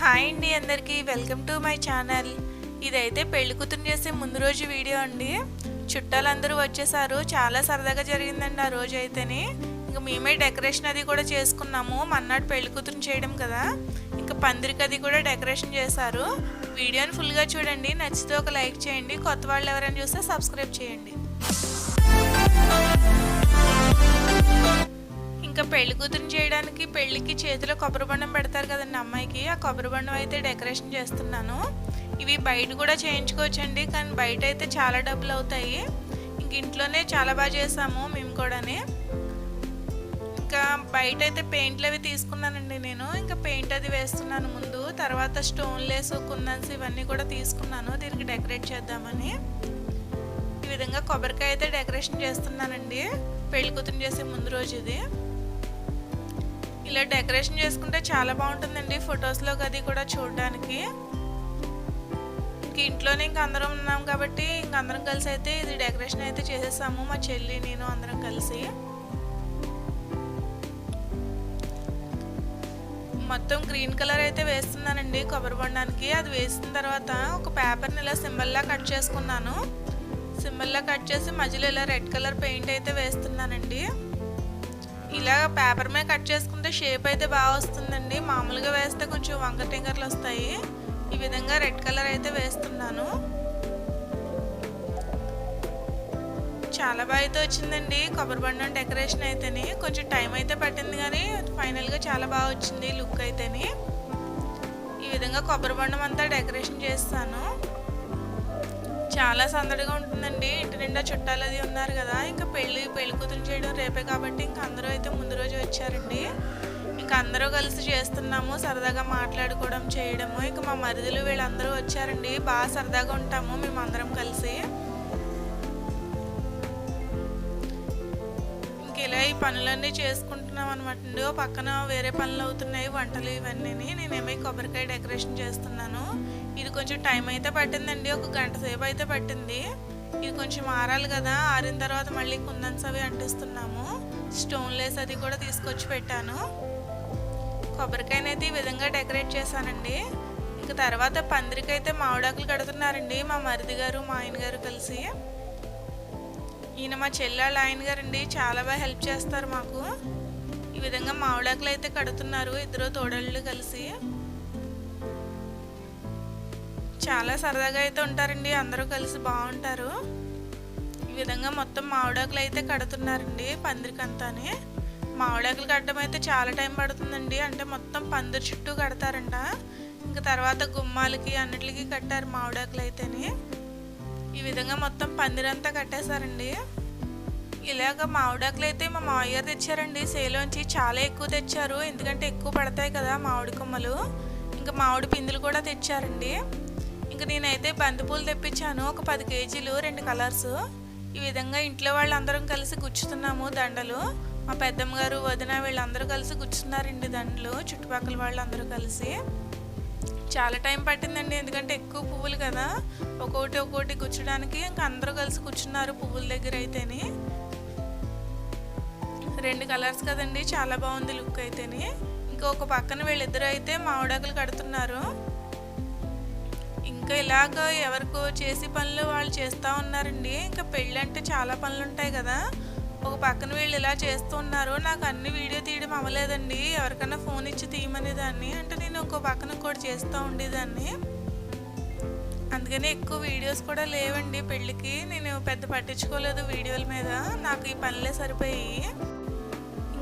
Hi అండి అందరికీ. Welcome to my channel. ఇదైతే పెళ్ళికూతురు చేసే ముందు రోజు వీడియో అండి. చుట్టాలందరూ వచ్చేసారు. చాలా సరదాగా జరిగిందండి ఆ రోజు అయితేనే ఇంకా మేమే డెకరేషన్ అది కూడా చేసుకున్నాము. మన్నాడు పెళ్ళికూతురు చేయడం కదా. ఇంకా పందిరికి అది కూడా డెకరేషన్ చేశారు. వీడియోని ఫుల్గా చూడండి. నచ్చితే ఒక లైక్ చేయండి. కొత్త వాళ్ళు ఎవరైనా చూస్తే సబ్స్క్రైబ్ చేయండి. పెళ్ళి కూతురు చేయడానికి పెళ్ళికి చేతిలో కొబ్బరి బండం పెడతారు కదండి అమ్మాయికి. ఆ కొబ్బరి బండం అయితే డెకరేషన్ చేస్తున్నాను. ఇవి బయట కూడా చేయించుకోవచ్చండి కానీ బయట అయితే చాలా డబ్బులు అవుతాయి. ఇంక ఇంట్లోనే చాలా బాగా చేసాము మేము కూడానే. ఇంకా బయట అయితే పెయింట్లు అవి తీసుకున్నానండి నేను. ఇంకా పెయింట్ అది వేస్తున్నాను ముందు. తర్వాత స్టోన్లేస్ కుందన్స్ ఇవన్నీ కూడా తీసుకున్నాను. దీనికి డెకరేట్ చేద్దామని. ఈ విధంగా కొబ్బరికాయ అయితే డెకరేషన్ చేస్తున్నానండి. పెళ్ళి కూతురు చేసే ముందు రోజు ఇది. ఇలా డెకరేషన్ చేసుకుంటే చాలా బాగుంటుందండి ఫొటోస్లో అది కూడా చూడడానికి. ఇంక ఇంట్లోనే ఇంక అందరం ఉన్నాం కాబట్టి ఇంక అందరం కలిసి అయితే ఇది డెకరేషన్ అయితే చేసేసాము మా చెల్లి నేను అందరం కలిసి. మొత్తం గ్రీన్ కలర్ అయితే వేస్తున్నానండి కొబ్బరి బొండానికి. అది వేసిన తర్వాత ఒక పేపర్ని ఇలా సింబల్లా కట్ చేసుకున్నాను. సింబల్లా కట్ చేసి మధ్యలో ఇలా రెడ్ కలర్ పెయింట్ అయితే వేస్తున్నానండి. ఇలా పేపర్ మీద కట్ చేసుకుంటే షేప్ అయితే బాగా వస్తుందండి. మామూలుగా వేస్తే కొంచెం వంక టింగర్లు వస్తాయి. ఈ విధంగా రెడ్ కలర్ అయితే వేస్తున్నాను. చాలా బాగా అయితే వచ్చిందండి. కొబ్బరి బండం డెకరేషన్ అయితేనే. కొంచెం టైం అయితే పట్టింది కానీ ఫైనల్గా చాలా బాగా వచ్చింది లుక్ అయితేనే. ఈ విధంగా కొబ్బరి బండం అంతా డెకరేషన్ చేస్తాను. చాలా సందడిగా ఉంటుందండి. ఇంటి నిండా చుట్టాలు అది ఉన్నారు కదా. ఇంకా పెళ్ళి పెళ్ళి కూతురు చేయడం రేపే కాబట్టి ఇంకా అందరూ అయితే ముందు రోజు వచ్చారండి. ఇంకా అందరూ కలిసి చేస్తున్నాము సరదాగా మాట్లాడుకోవడం చేయడము. ఇంకా మా మరిదిలు వీళ్ళందరూ వచ్చారండి. బాగా సరదాగా ఉంటాము మేము అందరం కలిసి. ఇంక ఇలా ఈ పనులన్నీ చేసుకుంటున్నాం అనమాట అండి. ఓ పక్కన వేరే పనులు అవుతున్నాయి వంటలు ఇవన్నీ నేనేమో కొబ్బరికాయ డెకరేషన్ చేస్తున్నాను. ఇది కొంచెం టైం అయితే పట్టిందండి ఒక గంట సేపు అయితే పట్టింది. ఇది కొంచెం ఆరాలి కదా ఆరిన తర్వాత మళ్ళీ కుందన్స్ అవి అంటిస్తున్నాము. స్టోన్ లేస్ అది కూడా తీసుకొచ్చి పెట్టాను. కొబ్బరికాయనైతే ఈ విధంగా డెకరేట్ చేశానండి. ఇంకా తర్వాత పందిరికైతే మామిడాకులు కడుతున్నారండి మా మరిది గారు మా ఆయన గారు కలిసి. ఈయన మా చెల్లెళ్ళ ఆయన గారండి చాలా బాగా హెల్ప్ చేస్తారు మాకు. ఈ విధంగా మామిడాకులు అయితే కడుతున్నారు ఇద్దరు తోడళ్ళు కలిసి. చాలా సరదాగా అయితే ఉంటారండి. అందరూ కలిసి బాగుంటారు. ఈ విధంగా మొత్తం మామిడాకులు అయితే కడుతున్నారండి పందిరికంతానే. మామిడాకులు కట్టడం అయితే చాలా టైం పడుతుందండి. అంటే మొత్తం పందిరి చుట్టూ కడతారంట. ఇంకా తర్వాత గుమ్మాలకి అన్నిటికి కట్టారు మామిడాకులు అయితేని. ఈ విధంగా మొత్తం పందిరంతా కట్టేశారండి. ఇలాగ మామిడాకులు అయితే మా మావయ్య తెచ్చారండి. సేలోంచి చాలా ఎక్కువ తెచ్చారు. ఎందుకంటే ఎక్కువ పడతాయి కదా మామిడి కొమ్మలు. ఇంకా మామిడి పిందులు కూడా తెచ్చారండి. ఇంకా నేనైతే బంతిపూలు తెప్పించాను. ఒక పది కేజీలు రెండు కలర్స్. ఈ విధంగా ఇంట్లో వాళ్ళందరం కలిసి గుచ్చుతున్నాము దండలు. మా పెద్దమ్మ గారు వదిన వీళ్ళందరూ కలిసి గుచ్చుతున్నారండి దండలు. చుట్టుపక్కల వాళ్ళందరూ కలిసి. చాలా టైం పట్టిందండి ఎందుకంటే ఎక్కువ పువ్వులు కదా. ఒక్కొక్కటి ఒక్కొక్కటి గుచ్చడానికి ఇంకా అందరూ కలిసి కూర్చున్నారు పువ్వుల దగ్గర అయితేని. రెండు కలర్స్ కదండి చాలా బాగుంది లుక్ అయితేని. ఇంకా ఒక పక్కన వీళ్ళిద్దరూ అయితే మామిడాకులు కడుతున్నారు. ఇంకా ఇలాగ ఎవరికో చేసి పనులు వాళ్ళు చేస్తూ ఉన్నారండి. ఇంకా పెళ్ళి అంటే చాలా పనులు ఉంటాయి కదా. ఒక పక్కన వీళ్ళు ఇలా చేస్తూ ఉన్నారు. నాకు అన్ని వీడియో తీయడం అవ్వలేదండి. ఎవరికైనా ఫోన్ ఇచ్చి తీయమనే దాన్ని అంటే నేను ఒక పక్కన కూడా చేస్తూ ఉండేదాన్ని. అందుకనే ఎక్కువ వీడియోస్ కూడా లేవండి పెళ్ళికి. నేను పెద్ద పట్టించుకోలేదు వీడియోల మీద. నాకు ఈ పనులే సరిపోయి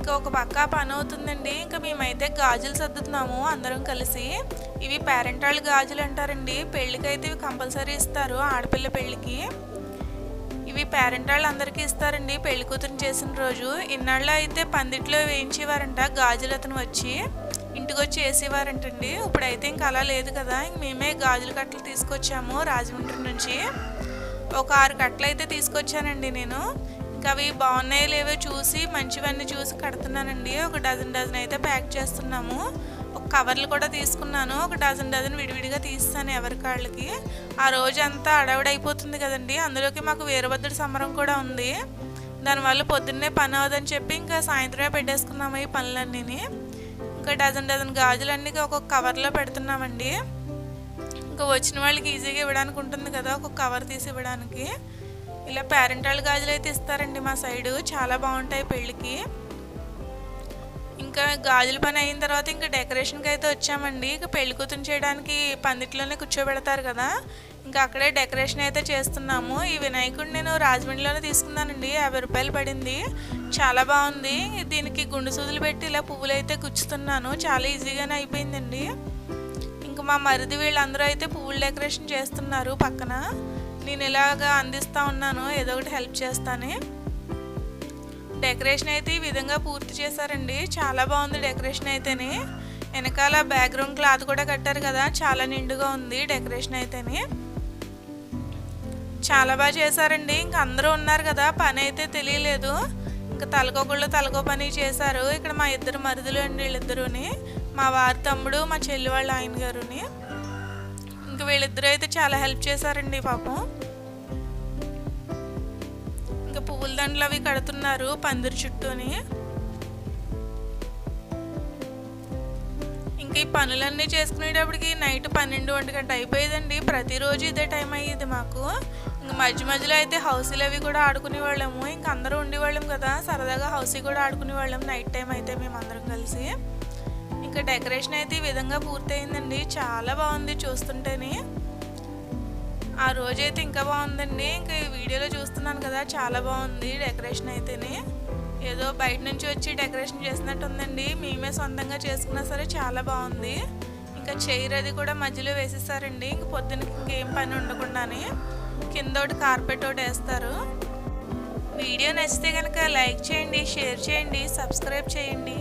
ఇంకా ఒక పక్క పని అవుతుందండి. ఇంకా మేమైతే గాజులు సర్దుతున్నాము అందరం కలిసి. ఇవి పేరెంట్ వాళ్ళు గాజులు అంటారండి. పెళ్ళికి అయితే ఇవి కంపల్సరీ ఇస్తారు ఆడపిల్ల పెళ్ళికి. ఇవి పేరెంట్ వాళ్ళు అందరికీ ఇస్తారండి. పెళ్ళి కూతురు చేసిన రోజు. ఇన్నాళ్ళు అయితే పందిట్లో వేయించేవారంట గాజులు అతను వచ్చి. ఇంటికి వచ్చి వేసేవారంటండి. ఇప్పుడైతే ఇంకా అలా లేదు కదా. ఇంక మేమే గాజుల కట్టలు తీసుకొచ్చాము రాజమండ్రి నుంచి. ఒక ఆరు కట్టలు అయితే తీసుకొచ్చానండి నేను. ఇంకా అవి బాగున్నాయో లేవో చూసి మంచివన్నీ చూసి కడుతున్నానండి. ఒక డజన్ డజన్ అయితే ప్యాక్ చేస్తున్నాము. ఒక కవర్లు కూడా తీసుకున్నాను. ఒక డజన్ డజన్ విడివిడిగా తీస్తాను ఎవరి కాళ్ళకి. ఆ రోజు అంతా అడవిడైపోతుంది కదండి. అందులోకి మాకు వీరభద్రుడి సంబరం కూడా ఉంది. దానివల్ల పొద్దున్నే పని అవదని చెప్పి ఇంకా సాయంత్రమే పెట్టేసుకున్నాము ఈ పనులన్నీ ఇంకా డజన్ డజన్ గాజులన్నీ ఒక్కొక్క కవర్లో పెడుతున్నామండి. ఇంకా వచ్చిన వాళ్ళకి ఈజీగా ఇవ్వడానికి ఉంటుంది కదా ఒక కవర్ తీసి ఇవ్వడానికి. ఇలా పేరెంటాల్ గాజులు అయితే ఇస్తారండి మా సైడు. చాలా బాగుంటాయి పెళ్ళికి. ఇంకా గాజుల పని అయిన తర్వాత ఇంకా డెకరేషన్కి అయితే వచ్చామండి. ఇక పెళ్ళి కూతురు చేయడానికి పందిట్లోనే కూర్చోబెడతారు కదా. ఇంకా అక్కడే డెకరేషన్ అయితే చేస్తున్నాము. ఈ వినాయకుడు నేను రాజమండ్రిలోనే తీసుకున్నానండి. యాభై రూపాయలు పడింది. చాలా బాగుంది. దీనికి గుండు సూదులు పెట్టి ఇలా పువ్వులు అయితే గుచ్చుతున్నాను. చాలా ఈజీగానే అయిపోయిందండి. ఇంకా మా మరిది వీళ్ళందరూ అయితే పువ్వులు డెకరేషన్ చేస్తున్నారు పక్కన. నేను ఇలాగా అందిస్తూ ఉన్నాను ఏదో ఒకటి హెల్ప్ చేస్తాను. డెకరేషన్ అయితే ఈ విధంగా పూర్తి చేశారండి. చాలా బాగుంది డెకరేషన్ అయితేనే. వెనకాల బ్యాక్గ్రౌండ్ క్లాత్ కూడా కట్టారు కదా చాలా నిండుగా ఉంది డెకరేషన్ అయితేనే. చాలా బాగా చేశారండి. ఇంక అందరూ ఉన్నారు కదా పని అయితే తెలియలేదు. ఇంకా తలకొకళ్ళు తలకో పని చేశారు. ఇక్కడ మా ఇద్దరు మరుదులు అండి వీళ్ళిద్దరుని. మా వారి తమ్ముడు మా చెల్లి వాళ్ళ ఆయన గారుని. ఇంక వీళ్ళిద్దరూ అయితే చాలా హెల్ప్ చేశారండి పాపం. ఇంకా పువ్వుల దండలు అవి కడుతున్నారు పందిరి చుట్టూని. ఇంకా ఈ పనులన్నీ చేసుకునేటప్పటికి నైట్ పన్నెండు ఒంటి గంట అయిపోయేదండి. ప్రతిరోజు ఇదే టైం అయ్యేది మాకు. ఇంకా మధ్య మధ్యలో అయితే హౌసీలు అవి కూడా ఆడుకునే వాళ్ళము. ఇంకా అందరూ ఉండేవాళ్ళం కదా. సరదాగా హౌసీ కూడా ఆడుకునే వాళ్ళం. నైట్ టైం అయితే మేము అందరం కలిసి. ఇంకా డెకరేషన్ అయితే ఈ విధంగా పూర్తయిందండి. చాలా బాగుంది చూస్తుంటేనే. ఆ రోజైతే ఇంకా బాగుందండి. ఇంకా ఈ వీడియోలో చూస్తున్నాను కదా చాలా బాగుంది డెకరేషన్ అయితేనే. ఏదో బయట నుంచి వచ్చి డెకరేషన్ చేసినట్టు ఉందండి మేమే సొంతంగా చేసుకున్నా సరే చాలా బాగుంది. ఇంకా చైర్ అది కూడా మధ్యలో వేసేసారండి. ఇంక పొద్దున ఇంకేం పని ఉండకుండానే కింద ఒకటి కార్పెట్ ఒకటి వేస్తారు. వీడియో నచ్చితే కనుక లైక్ చేయండి షేర్ చేయండి సబ్స్క్రైబ్ చేయండి.